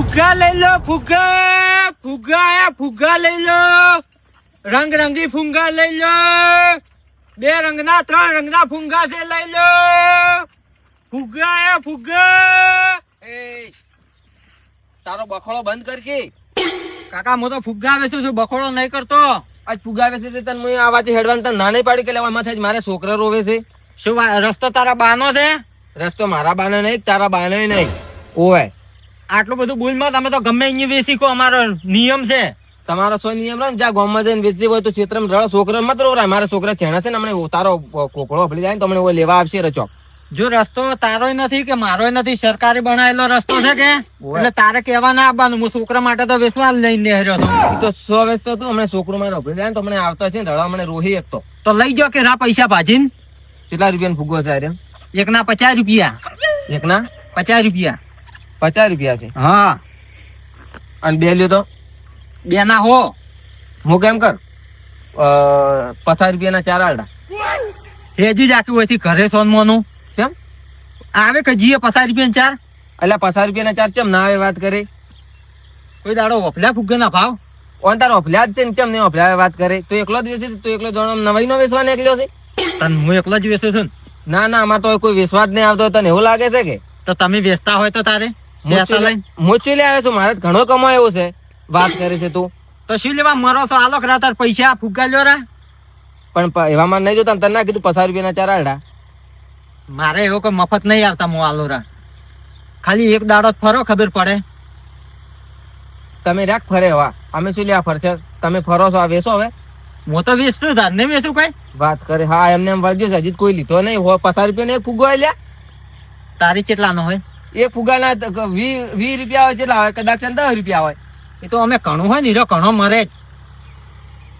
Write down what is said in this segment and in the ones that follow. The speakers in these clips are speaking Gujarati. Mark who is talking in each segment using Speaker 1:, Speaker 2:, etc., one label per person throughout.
Speaker 1: ફુગ્ગા લઈ લો ફુગ્ગા ફુગ્ગા આયા ફુગ્ગા લઈ લો. રંગ રંગી ફુગ્ગા લઈ લો. બે રંગના ત્રણ રંગના ફુંગા છે લઈ લો. ફુગ્ગા આયા ફુગ્ગા.
Speaker 2: એ તારો બખોળો બંધ કર કે.
Speaker 1: કાકા હું તો ફુગ્ગા વેચું છું બખોડો નહીં કરતો.
Speaker 2: આજ ફુગાવે છે તે તને આ વાતે હેડવાન તને ના નહીં પાડી કે લેવા માથે મારે છોકરા રોવે છે.
Speaker 1: શું રસ્તો તારા બાનો છે?
Speaker 2: રસ્તો મારા બાને નહીં તારા બાને નહીં. ઓય
Speaker 1: આટલું બધું બોલમાં તમે તો ગમે અહીંયા વેચી કો અમારો નિયમ છે.
Speaker 2: તમારો સો નિયમ રહે ને જ્યાં ગામમાં જઈને વેચતી હોય તો ક્ષેત્રમાં રળ છોકરા મત રોરાય મારા છોકરા છેણા છે ને હમણાં તારો કોકળો ભલી જાય ને તમને લેવા આવશે રચો.
Speaker 1: જો રસ્તો તારોય નથી કે મારો નથી સરકારે બનાવેલો રસ્તો છે કે? એટલે તારે કેવા ના આવવાનું હું છોકરા માટે તો વિશ્વાસ લઈને હેર્યો છું.
Speaker 2: તો સો વેચતો તું હમણાં છોકરો મારે ઉભરી જાય તો હમણાં આવતા છે ને રળા મને રોહી એક તો.
Speaker 1: તો લઈ જાઓ કે રા પૈસા ભાજીને?
Speaker 2: કેટલા રૂપિયાનો ફુગો થાય રે?
Speaker 1: એક ના પચાસ રૂપિયા.
Speaker 2: એકના?
Speaker 1: પચાસ રૂપિયા.
Speaker 2: પચાસ રૂપિયા છે.
Speaker 1: હા.
Speaker 2: અને બે લ્યો તો.
Speaker 1: બે ના હો.
Speaker 2: હું કેમ કર? પચાસ રૂપિયાના ચાર આડા
Speaker 1: હેજી જ આખી હોયથી ઘરે સોનમોનું
Speaker 2: કેમ?
Speaker 1: આવે કે જીએ પચાસ રૂપિયા ચાર?
Speaker 2: એટલે પચાસ રૂપિયાના ચાર ચમ ના આવે વાત કરે?
Speaker 1: કોઈ દાડો ઓપલા ફૂગે ના ભાવ?
Speaker 2: ઓન તારો અફલ્યા જ છે ને ચમ નહીં અફલ્યા વાત કરે? તો એકલો જ વેચે તો એકલો જણો નવાઈ નો વેચવા એકલો છે?
Speaker 1: તન હું એકલો જ વેચું છું ને.
Speaker 2: ના ના અમાર તો કોઈ વિશ્વાસ નહીં આવતો તને એવું લાગે છે કે?
Speaker 1: તો તમે વેચતા હોય તો તારે? શેરતા લે
Speaker 2: મોચી આવે છું મારે ઘણો કમાયો છે. વાત કરે છે તું.
Speaker 1: તો શું લેવા મરો છો? આલોક રા તાર પૈસા ફૂગા લ્યો રા?
Speaker 2: પણ એવામાં નહીં જોતા તને ના કીધું પચાસ રૂપિયાના ચાર આડા
Speaker 1: મારે એવો કોઈ મફત નહીં આવતા હું આલોરા ખાલી એક દાડો ફરો ખબર પડે.
Speaker 2: તમે રાખ ફરે હવા અમે શું લેવા ફરશે? તમે ફરો છો આ વેસો હવે.
Speaker 1: હું તો વેચતું તાર નહીં વેચું કઈ?
Speaker 2: વાત કરે. હા એમને એમ વાગ્યો છે હજી કોઈ લીધો નહીં. હો પચાસ રૂપિયાનો એક ફુગો લ્યા.
Speaker 1: તારી કેટલાનો હોય?
Speaker 2: એક ફુગાના વી વી રૂપિયા હોય જેટલા હોય કદાચ દસ રૂપિયા હોય.
Speaker 1: એ તો અમે ઘણું હોય ને ઘણો મરે જ.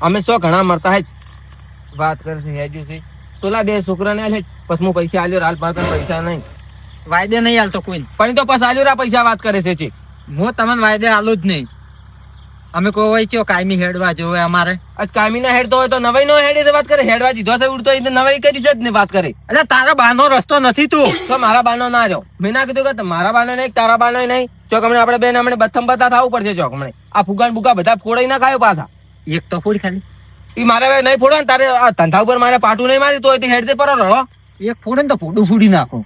Speaker 2: અમે સો ઘણા મરતા હે જ. વાત છે હેજુ છે તોલા બે છોકરાને આલે પછી હું પૈસા આલ્યો હાલ પાસે પૈસા નહીં.
Speaker 1: વાયદે નહીં હાલતો કોઈ
Speaker 2: પણ તો પછી આલ્યો રા પૈસા વાત કરે છે
Speaker 1: હું તમને વાયદે આલું જ નહીં. અમે કોઈ હોય ચો કાયમી હેડવા જોવે અમારે?
Speaker 2: આજ કાયમી ના હેડતો હોય તો નવાઈ નો હેડે તો વાત કરે. હેડવા દીધો છે ઉડતો હોય તો નવાઈ કરી છે જ ને વાત કરે.
Speaker 1: એટલે તારા બાનો રસ્તો નથી તું.
Speaker 2: છો મારા બાનો ના રહ્યો? મેં ના કીધું કે મારા બાનો નહીં તારા બાનો નહીં. ચોક હમણાં આપણે બેન હમણાં બથમ બતા થવું પડશે ચોક હમણે. આ ફુગાન બુગા બધા ફોડાઈ ના ખાયો પાછા.
Speaker 1: એક તો ફોડી ખાલી.
Speaker 2: એ મારે નહીં ફોડવા ને તારે આ ધંધા ઉપર મારે પાટું નહીં મારી તો હેડતે પર રડો
Speaker 1: એક ફોડે ને તો ફોડું ફોડી નાખો.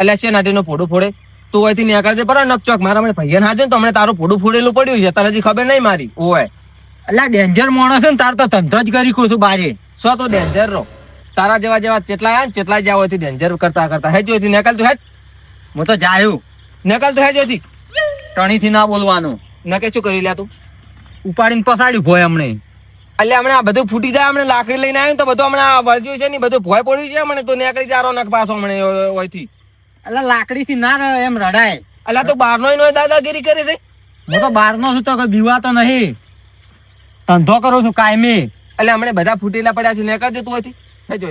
Speaker 2: એટલે છે નાટીનો ફોડું ફોડે? તું અહીંથી નીકળજે પરો નક ચોક મારા મને ભૈયા હાજે ને તો હમણાં તારું પૂડું ફૂડેલું પડ્યું છે. તને હજી ખબર નહીં મારી. ઓય
Speaker 1: એટલે ડેન્જર માણસ ને તાર તો ધંધો જ કરી કહું છું બારે.
Speaker 2: સો તો ડેન્જર રો? તારા જેવા જેવા જેટલા આવ્યા ને જેટલા જ હોય ડેન્જર કરતા કરતા. હેજથી નીકળ તું હેજ.
Speaker 1: હું તો જાયું.
Speaker 2: નીકળ તું હેજો થી
Speaker 1: ટણીથી ના બોલવાનું.
Speaker 2: નકે શું કરી લ્યા તું?
Speaker 1: ઉપાડીને પસાડ્યું ભોય હમણે
Speaker 2: એટલે હમણાં આ બધું ફૂટી જાય હમણાં લાકડી લઈને આવ્યું તો બધું હમણાં વળજ્યું છે ને બધું ભોય પડ્યું છે મને તો નીકળી જારો નક પાછો હમણાં ઓયથી
Speaker 1: લાકડી થી ના એમ રડાય.
Speaker 2: અલા તો બાર નો દાદાગીરી કરે છે?
Speaker 1: હું તો બહારનો છું તો બીવાતો નહીં. ધંધો કરું છું કાયમી.
Speaker 2: એટલે હમણાં બધા ફૂટેલા પડ્યા છે નીકળ દેતું તું થઈ હેજો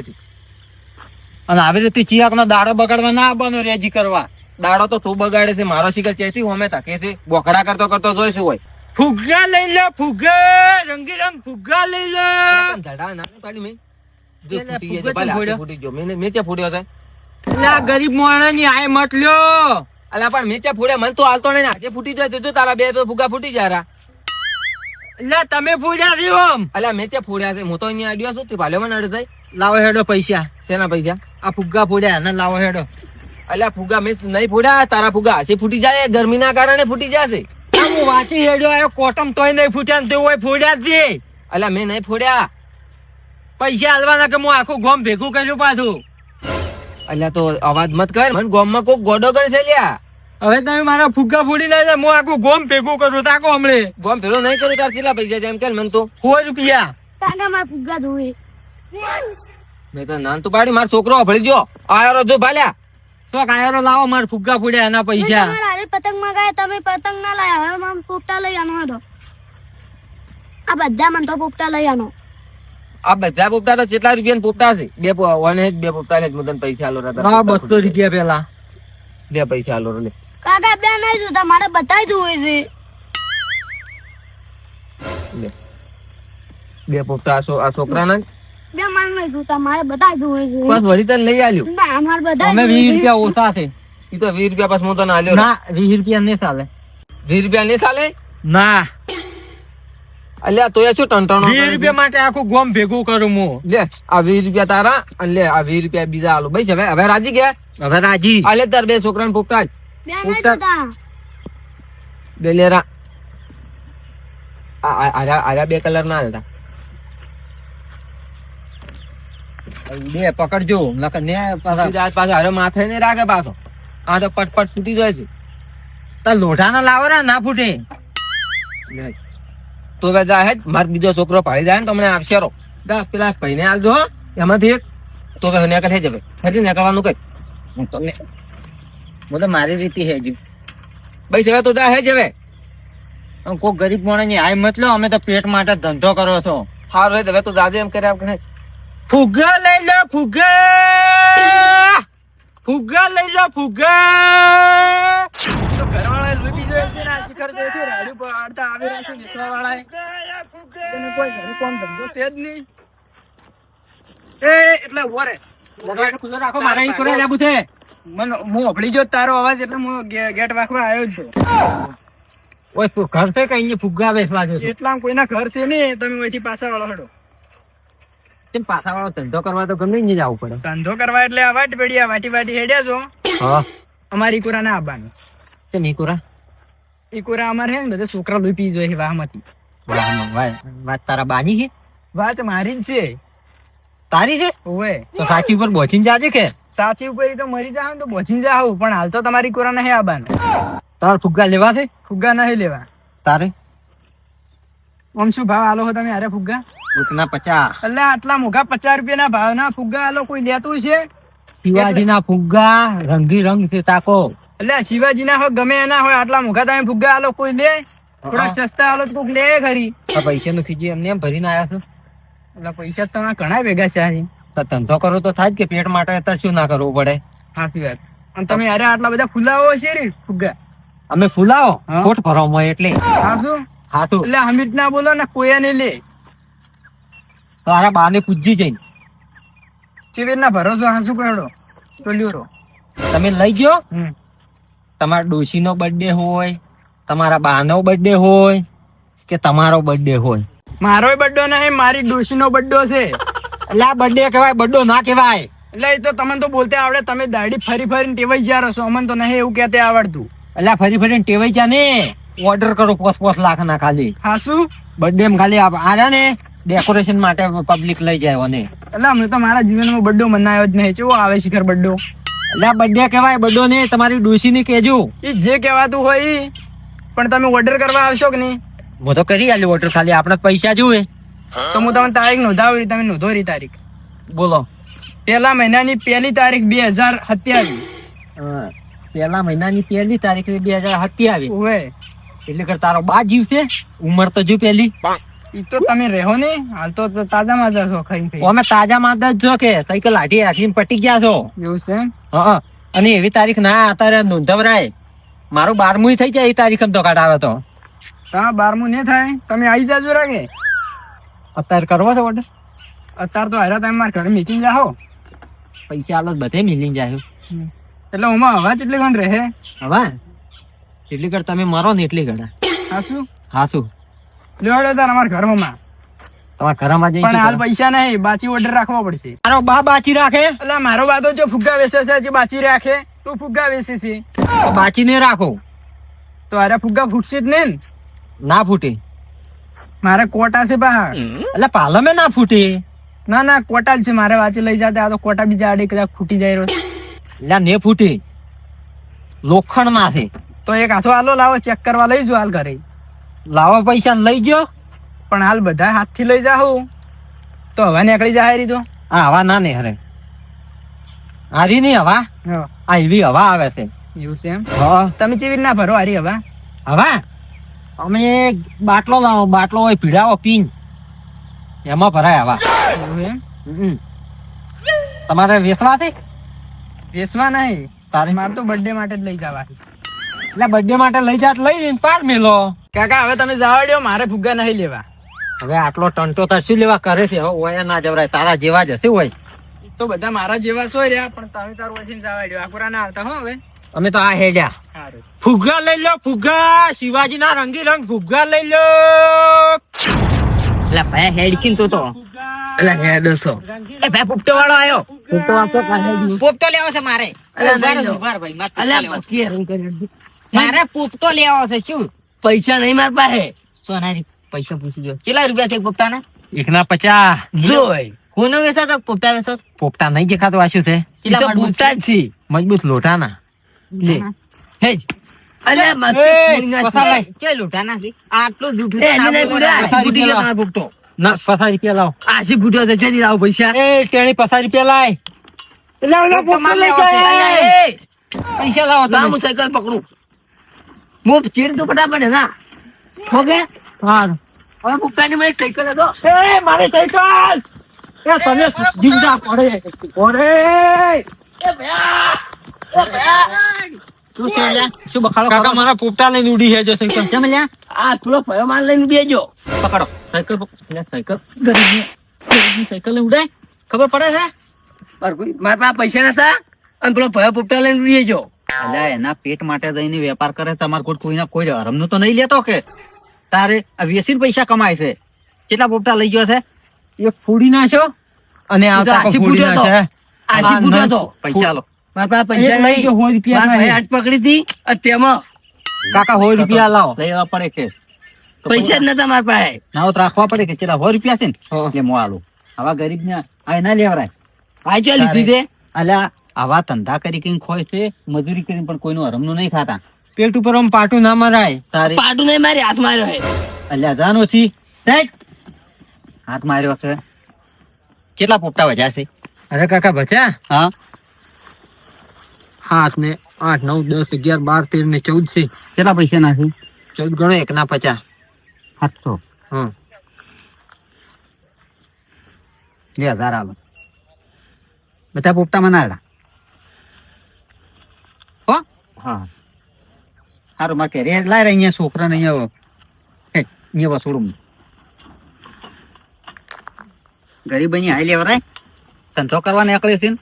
Speaker 1: અને આવી રીતે ચિયાક નો દાડો બગાડવા ના આવવાનો રેજી કરવા.
Speaker 2: દાડો તો તું બગાડે છે મારો શિકાર ચેતી હોમે તકે છે. બોકડા કરતો કરતો જોઈશું હોય.
Speaker 1: ફુગ્ગા લઈ લો ફુગ્ગા રંગી રંગ ફુગ્ગા લઈ લો.
Speaker 2: જડા ના પાડી મેં. ફૂટી ગયો મેં ત્યાં ફૂટ્યો છે?
Speaker 1: એટલે ગરીબ માણસની આય મત લ્યો.
Speaker 2: અલા પણ મેચા ફૂડ્યા મન તો હાલતો નહીં આજે ફૂટી જાય તો તારા બે બે ફુગા ફૂટી જાય.
Speaker 1: એટલે તમે ફૂડ્યા છો ઓમ
Speaker 2: અલા મેચે ફૂડ્યા છે. હું તો અહીંયા અડ્યો છું. તે ભાલ્યો મને અડે થાય
Speaker 1: લાવો હેડો પૈસા.
Speaker 2: શેના પૈસા?
Speaker 1: આ ફુગ્ગા ફૂડ્યા એને લાવો હેડો.
Speaker 2: અલ્યા ફુગ્ગા મેં નહીં ફૂડ્યા. તારા ફુગ્ગા હશે ફૂટી જાય ગરમીના કારણે ફૂટી જશે.
Speaker 1: હું વાંચી હેડ્યો આવ્યો કોટમ તોય નહીં ફૂટ્યા ને તે હોય ફૂડ્યા જ છે.
Speaker 2: અલ્યા મેં નહીં ફોડ્યા.
Speaker 1: પૈસા હાલવાના કે હું આખું ગોમ ભેગું કર્યું પાછું?
Speaker 2: અલ્યા તો અવાજ મત કર. મને ગામમાં કોક ગોડો છે લ્યા
Speaker 1: હવે તમે મારા ફુગ્ગા ફૂડી લેજો હું આખું ગોમ ભેગું કરું. તાકો હમણે.
Speaker 2: ગોમ ભેગો નહીં કરું તાર કેટલા પૈસા જેમ એમ કે મને તો?
Speaker 1: સો રૂપિયા
Speaker 3: કાકા મારા ફુગ્ગા જોવે.
Speaker 2: મેં તો નાન તો પાડી મારો છોકરો ભળી જો આયરો જો ભાલ્યા.
Speaker 1: તો કાયરો લાવો. માર ફુગ્ગા ફૂડ્યા એના પૈસા.
Speaker 3: અરે પતંગમાં ગયા તમે પતંગ ના લાયા. હવે મને પોપટા લઈ આનો આ બધા મને તો પોપટા લઈ આનો.
Speaker 2: આ બધા પોપટા તો કેટલા રૂપિયા પોપટા છે. બે પો- જ બે પોપટા લે હું તને પૈસા આલો રા તારા
Speaker 1: લાવો
Speaker 2: પોપટા
Speaker 1: બસો રૂપિયા પેલા.
Speaker 2: દે પૈસા આલો લે
Speaker 3: કાકા બે નહીં જોતા મારે બધા જોવે છે.
Speaker 2: બે. પોપટા આ છોકરાના
Speaker 3: બે મારે નહીં જોતા મારે બધા જોવે છે.
Speaker 2: બસ વળી તને લઈ આલ્યું.
Speaker 3: ના મારે બધા
Speaker 1: અમે વીસ રૂપિયા ઓછા છે.
Speaker 2: ઈ તો વીસ રૂપિયા પાસ હું તને આલ્યો.
Speaker 1: ના વીસ રૂપિયા નહીં ચાલે.
Speaker 2: વીસ રૂપિયા નહીં ચાલે?
Speaker 1: ના.
Speaker 2: અલ્યા તો એ શું ટંટણો
Speaker 1: વીસ રૂપિયા માટે આખું ગોમ ભેગું કરું હું.
Speaker 2: લે આ વીસ રૂપિયા તારા અને લે આ વીસ રૂપિયા બીજા આલો. ભાઈ હવે હવે રાજી ગયા
Speaker 1: હવે રાજી.
Speaker 2: આલે તાર બે છોકરાને જ.
Speaker 3: બે
Speaker 2: લેરા આ આ- આર્યા આર્યા બે કલર ના હતા
Speaker 1: બે પકડજો. નકર ને પાછા
Speaker 2: પાછો હારે માથે નહીં રાખે પાછો. આ તો પટપટ ફૂટી જાય છે.
Speaker 1: તાર લોઢાના લાવો રા ના ફૂટે.
Speaker 2: લે. તો હવે જા હેજ માર બીજો છોકરો પાડી જાય ને તમને આવશે આપશે રો. પેલા ભાઈને આવજો એમાંથી એક. તો હવે નેકળ થઈ જવે ફરી નીકળવાનું કઈ.
Speaker 1: હું તમને હું તો મારી રીતે હેજુ
Speaker 2: ભાઈ હવે તો જા હે જવે
Speaker 1: કોઈ ગરીબ માણસની આય મત લો અમે તો પેટ માટે ધંધો કરો છો.
Speaker 2: હારું રે હવે તો જાજે એમ કર્યા આપણે.
Speaker 1: ફુગ્ગા લઈ લો ફુગ્ગા! ફુગ્ગા લઈ લો ફુગ્ગા!
Speaker 4: જાય છે આ શિખર છે રાડ્યું આવી રહ્યા છે વિસવાવાળા એને કોઈ ઘરે કોમ ધંધો છે જ નહીં. એ એટલે ઊભો રે.
Speaker 1: ખુલ્લો રાખો મારા ઈ કરે લેબુ છે
Speaker 4: મને હું અભળી જો તારો અવાજ એટલે હું ગેટ વાંકવા આવ્યો જ છું.
Speaker 1: ઓય શું ઘર છે કઈ ફુગ્ગા વેચવા જો છો?
Speaker 4: કોઈના ઘર છે નહીં તમે પાછા વાળો હડો.
Speaker 1: તેમ પાછા વાળો? ધંધો કરવા તો ગમે નહીં જવું પડે.
Speaker 4: ધંધો કરવા એટલે આ વાટ પડી આ વાટી વાટી હેડ્યા છો.
Speaker 1: હા.
Speaker 4: અમારી કુરા ના આવવાનું
Speaker 1: તે નીકુરા
Speaker 4: કુરા અમારે હે ને બધા છોકરા લૂંટી જોઈએ વાહમાંથી
Speaker 1: વાત તારા બાની છે
Speaker 4: વાત મારી જ છે
Speaker 1: તારી છે
Speaker 4: ઓવે
Speaker 1: તો સાચી ઉપર બોચીને જાજે કે
Speaker 4: સાચી ઉપર તો મરી જાવ તો બોચીને જાવ પણ હાલ તો તમારી કુરા નહીં આબાન
Speaker 1: તાર ફુગ્ગા લેવા છે
Speaker 4: ફુગ્ગા નહીં લેવા
Speaker 1: તારે
Speaker 4: આમ શું ભાવ આલો હો તમે અરે ફુગ્ગા
Speaker 1: રૂપના પચાસ
Speaker 4: એટલે આટલા મોઘા પચાસ રૂપિયાના ભાવના ફુગ્ગા આલો કોઈ લેતું છે
Speaker 1: શિવાજીના ફુગ્ગા રંગી રંગ છે તાકો
Speaker 4: એટલે શિવાજીના હોય ગમે એના હોય આટલા મોઘા તમે ફુગ્ગા આલો કોઈ લે થોડા સસ્તા આલો કોઈક લે ખરી.
Speaker 1: આ પૈસાનું ખીજી એમને એમ ભરીને આવ્યા છો?
Speaker 4: એટલે પૈસા તો ઘણા ભેગા છે
Speaker 1: તો ધંધો કરો તો થાય કે પેટ માટે અત્યારે શું ના કરવું પડે?
Speaker 4: સાચી વાત. અને તમે અરે આટલા બધા ફુલાવો છે રે ફુગ્ગા.
Speaker 1: અમે ફૂલાવો. ખોટ ભરવામાં એટલે.
Speaker 4: હાસુ
Speaker 1: હાથું
Speaker 4: એટલે હમીટ ના બોલો ને કોઈ ને લે.
Speaker 1: તારા બાને પૂજી જઈને.
Speaker 4: ચીવીર ના ભરોસો હાસુ કહેડો તો લ્યો રો
Speaker 1: તમે લઈ ગયો?
Speaker 4: હમ.
Speaker 1: તમારા ડોશીનો બર્થડે હોય તમારા બાનો બર્થડે હોય કે તમારો બર્થડે હોય?
Speaker 4: મારો બર્થડે નહીં મારી ડોશીનો બર્થડે છે.
Speaker 1: એટલે આ બર્થડે કહેવાય બર્થડે ના કહેવાય.
Speaker 4: એટલે એ તો તમને તો બોલતે આવડે તમે દાઢી ફરી ફરીને ટેવાઈ જ્યાં રહો છો અમને તો નહીં એવું કહેતે આવડતું.
Speaker 1: એટલે ફરી ફરીને ટેવાઈ જા ને ઓર્ડર કરો પોસ પોસ લાખ ના ખાલી
Speaker 4: ખાસું
Speaker 1: બર્થડે ખાલી આ આર્યા ને ડેકોરેશન માટે પબ્લિક લઈ જાય અને
Speaker 4: એટલે અમને તો મારા જીવનમાં બર્થડે મનાયો જ નહીં. કેવો આવે શિખર બર્થડે
Speaker 1: એટલે બર્થડે કહેવાય બર્થડે ને તમારી ડોસી ને કેજો
Speaker 4: એ જે કહેવાતું હોય પણ તમે ઓર્ડર કરવા આવશો કે નહીં?
Speaker 1: હું તો કરી આલી ઓર્ડર ખાલી આપણે પૈસા જોવે
Speaker 4: તો હું તમને તારીખ નોંધાવી તમે નોંધો રી તારીખ.
Speaker 1: બોલો.
Speaker 4: પહેલા મહિનાની પહેલી તારીખ બે હજાર સત્યાવીસ.
Speaker 1: હા. પહેલા મહિનાની પહેલી તારીખ બે હજાર સત્યાવીસ.
Speaker 4: હોય
Speaker 1: એટલે કે તારો બા જીવશે ઉંમર તો જો પેલી
Speaker 4: ઈ તો તમે રહો ને હાલ તો તાજા માજા છો ખાઈ
Speaker 1: અમે તાજા માજા જ છો કે સાયકલ લાઠી રાખીને પટી ગયા છો.
Speaker 4: એવું છે?
Speaker 1: હા અને એવી તારીખ ના અત્યારે નોંધવરાય. મારું બારમું થઈ જાય એ તારીખ તો કાઢાવે તો.
Speaker 4: હા બારમું ને થાય. તમે આવી જાજો રાગે.
Speaker 1: અત્યારે કરવો છે ઓર્ડર
Speaker 4: અત્યારે તો હારા તમે મારા ઘરે મીટિંગ જાઓ
Speaker 1: પૈસા આલો બધે મિલિંગ જાય
Speaker 4: એટલે ઓમાં હવા કેટલી ગણ રહે?
Speaker 1: હવા? જેટલી ઘડ તમે મરો ને એટલી ઘડા
Speaker 4: હા શું?
Speaker 1: હા શું?
Speaker 4: લેવાડો તાર અમારા ઘરમાં
Speaker 1: તમારા ઘરમાં જઈ
Speaker 4: પણ હાલ પૈસા નહીં બાચી ઓર્ડર રાખવો પડશે.
Speaker 1: મારો બા બાચી રાખે?
Speaker 4: એટલે મારો બાતો જો ફુગ્ગા વેચે છે જે બાચી રાખે. તું ફુગ્ગા વેચે છે.
Speaker 1: તો રાખો.
Speaker 4: તો હારે ફુગ્ગા ફૂટશે જ ને?
Speaker 1: ના ફૂટે.
Speaker 4: મારે કોટા છે બહાર.
Speaker 1: એટલે પાલમે ના ફૂટે.
Speaker 4: ના ના કોટા જ છે મારે વાંચી લઈ જતા. આ તો કોટા બીજા આડે કદાચ ફૂટી જાય
Speaker 1: એટલે ને ફૂટે. લોખંડ છે.
Speaker 4: તો એક હાથો આલો લાવો ચેક કરવા લઈ જો હાલ ઘરે.
Speaker 1: લાવો પૈસા ને લઈ ગયો
Speaker 4: પણ હાલ બધા હાથથી લઈ જાઓ તો હવા નીકળી જાય રીતો
Speaker 1: આ હવા ના ને હરે હારી ની હવા આ એવી હવા આવે છે.
Speaker 4: એવું છે એમ? તમે ચેવી રીતના ભરો હારી હવા?
Speaker 1: હવા? અમે બાટલો લાવો બાટલો હોય પીડાવો પીન. એમાં ભરાય હવા. તમારે વેસવા છે
Speaker 4: વેસવા નહીં.
Speaker 1: તારે?
Speaker 4: મારે તો બર્થડે માટે જ લઈ જવા
Speaker 1: એટલે બર્થડે માટે લઈ જાત લઈ જઈને પાર મેલો.
Speaker 4: કાકા હવે તમે જવા દ્યો મારે ફુગ્ગા નહીં લેવા.
Speaker 1: હવે આટલો ટંટો તો શું લેવા કરે છે? હવે ઓયા ના જવરાય. તારા જેવા જ હશે હોય.
Speaker 4: તો બધા મારા જેવા છો રહ્યા પણ તમે તારું વચ્ચે જવાડ્યો. આકુરા ના આવતા હો હવે.
Speaker 5: અમે તો આ હેડ્યા.
Speaker 1: ફુગ્ગા લઈ લો ફુગ્ગા. શિવાજી ના રંગી રંગ ફુગ્ગા લઈ લો.
Speaker 6: એટલે ભાઈ હેડકીન તો તો.
Speaker 5: એટલે હેડો
Speaker 6: એ ભાઈ પુપટો વાળો આવ્યો
Speaker 5: પોપટો પાસે
Speaker 6: પોપટો લેવો છે મારે. ભાઈ. મારે પોપટો લેવો છે શું?
Speaker 5: પૈસા નહીં માર પાસે.
Speaker 6: સોનારી પૈસા પૂછી જો કેટલા રૂપિયા છે પોપટા ના
Speaker 1: એક ના પચાસ.
Speaker 5: જોઈ
Speaker 6: કોનો વેચો તો? પોપટા વેચો
Speaker 1: પોપટા નહીં દેખાતો આ શું છે?
Speaker 6: કેટલા
Speaker 5: પોપટા જ છે.
Speaker 1: મજબૂત લોટાના
Speaker 5: લે. હેજ અલે મત
Speaker 1: કે
Speaker 5: પૂરી ના
Speaker 1: પસાર
Speaker 5: છે.
Speaker 1: આટલો
Speaker 6: છે? જૂઠું
Speaker 5: એ, એને નહીં. પૂરા, આશી
Speaker 1: રૂપિયા
Speaker 5: તમારો પોપટો.
Speaker 1: ના પચાસ રૂપિયા લાવ.
Speaker 5: આશી ફૂટ્યો તો જેની લાવ પૈસા?
Speaker 1: એ ટેણી પચાસ રૂપિયા લાય. લાવ લાવ
Speaker 6: પોપટો
Speaker 1: લઈ
Speaker 6: છે.
Speaker 1: જાય પૈસા લાવો તમે.
Speaker 5: હું સાયકલ પકડું. હું ચીડ તો ફટાફટ ના. ઓકે
Speaker 1: હા
Speaker 5: હવે પોપટાની મને સાયકલ હતો
Speaker 1: એ મારી સાયકલ! એ તને જીવતા પડે. પડે
Speaker 5: એ ભયા! એ ભયા!
Speaker 6: શું છે શું બખાડો
Speaker 1: કાકા મારા પોપટા લઈને ઉડી છે જો સાયકલ.
Speaker 6: કેમ લ્યા?
Speaker 5: આ થોડો ભયો માલ લઈને બેજો
Speaker 6: પકડો સાયકલ પક- સાયકલ. ગરીબની ગરીબની સાયકલ લઈને ઉડાય. ખબર પડે છે?
Speaker 5: મારા પાસે પૈસા નતા? અને પેલો ભયો પોપટા લઈને બેજો
Speaker 7: અલ્યા એના પેટ માટે જઈને વેપાર કરે તમારે કોઈ કોઈના કોઈ હરમનું તો નહીં લેતો કે? તારે આ પૈસા કમાય છે. કેટલા પોપટા લઈ ગયો છે?
Speaker 1: એ ફૂડી નાખ્યો? અને
Speaker 5: આશી ફૂટ્યો તો. આશી ફૂટ્યો તો.
Speaker 7: પૈસા લો.
Speaker 5: મારા પૈસા
Speaker 1: લઈ ગયો, સો રૂપિયા
Speaker 5: મારા ભાઈ
Speaker 1: નહીં.
Speaker 5: હાથ પકડી હતી તેમાં
Speaker 1: કાકા સો રૂપિયા લાવો.
Speaker 7: લઈ આવવા પડે કે?
Speaker 5: પૈસા જ નતા મારા પાસે.
Speaker 7: રાખવા પડે કે કેટલા? સો રૂપિયા છે ને. એટલે હું આલું. આવા ગરીબ ને આ ના લેવરાય.
Speaker 5: ભાઈ ચો લીધી છે?
Speaker 7: અલ્યા આવા ધંધા કરી કરીને ખોય છે મજૂરી કરીને પણ કોઈનું હરમનું નહીં ખાતા.
Speaker 1: પેટ ઉપર આમ પાટું ના મરાય.
Speaker 7: તારે
Speaker 5: પાટું નહીં મારી હાથ માર્યો હે
Speaker 7: અલ્યા જાનો છી. હાથ માર્યો છે. કેટલા પોપટા વજ્યા છે?
Speaker 1: અરે કાકા બચા
Speaker 7: હા.
Speaker 1: સાત ને આઠ નવ દસ અગિયાર બાર તેર ને ચૌદ છે.
Speaker 7: કેટલા પૈસા ના છે?
Speaker 1: ચૌદ ગણો એક ના પચાસ.
Speaker 7: સાતસો.
Speaker 1: હા.
Speaker 7: બે હજાર આવે. બધા પોપટા મનાડા હો? હા. સારું માં કે રે, લાય રે અહીંયા છોકરાને અહીંયા અહીંયા વસોડું ગરીબ અહીંયા હાઈ લેવરાય ધંધો કરવા નીકળે છે ને?